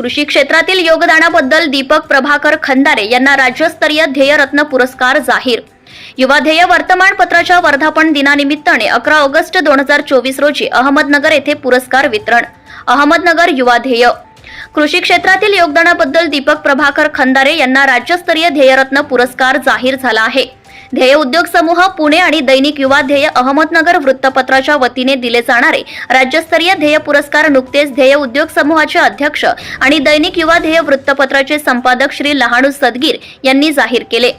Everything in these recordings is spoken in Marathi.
कृषी क्षेत्रातील योगदानाबद्दल दीपक प्रभाकर खंदारे यांना राज्यस्तरीय ध्येयरत्न पुरस्कार जाहीर. युवा ध्येय वर्तमानपत्राच्या वर्धापन दिनानिमित्ताने अकरा ऑगस्ट दोन हजार चोवीस रोजी अहमदनगर येथे पुरस्कार वितरण. अहमदनगर युवा ध्येय. कृषी क्षेत्रातील योगदानाबद्दल दीपक प्रभाकर खंदारे यांना राज्यस्तरीय ध्येयरत्न पुरस्कार जाहीर झाला आहे. ध्येय उद्योग समूह पुणे आणि दैनिक युवा ध्येय अहमदनगर वृत्तपत्राच्या वतीने दिले जाणारे राज्यस्तरीय ध्येय पुरस्कार नुकतेच ध्येय उद्योग समूहाचे अध्यक्ष आणि दैनिक युवा ध्येय वृत्तपत्राचे संपादक श्री लहाणू सदगीर यांनी जाहीर केले.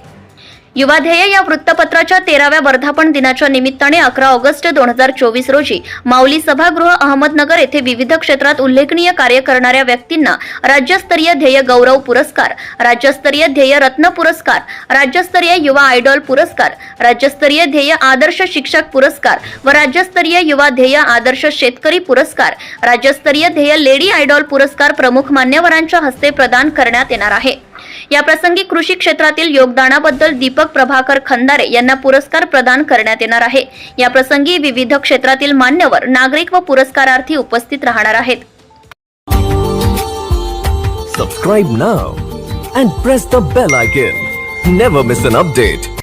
युवा ध्येय या वृत्तपत्राच्या तेराव्या वर्धापन दिनाच्या निमित्ताने अकरा ऑगस्ट दोन हजार चोवीस रोजी माऊली सभागृह अहमदनगर येथे विविध क्षेत्रात उल्लेखनीय कार्य करणाऱ्या व्यक्तींना राज्यस्तरीय ध्येय गौरव पुरस्कार राज्यस्तरीय ध्येय रत्न पुरस्कार राज्यस्तरीय युवा आयडॉल पुरस्कार राज्यस्तरीय ध्येय आदर्श शिक्षक पुरस्कार व राज्यस्तरीय युवा ध्येय आदर्श शेतकरी पुरस्कार राज्यस्तरीय ध्येय लेडी आयडॉल पुरस्कार प्रमुख मान्यवरांच्या हस्ते प्रदान करण्यात येणार आहे. याप्रसंगी कृषी क्षेत्रातील योगदानाबद्दल दीपक प्रभाकर खंदारे यांना पुरस्कार प्रदान करण्यात येणार आहे या प्रसंगी विविध क्षेत्रातील मान्यवर नागरिक व पुरस्कारार्थी उपस्थित राहणार आहेत Subscribe now and press the bell icon. Never miss an update.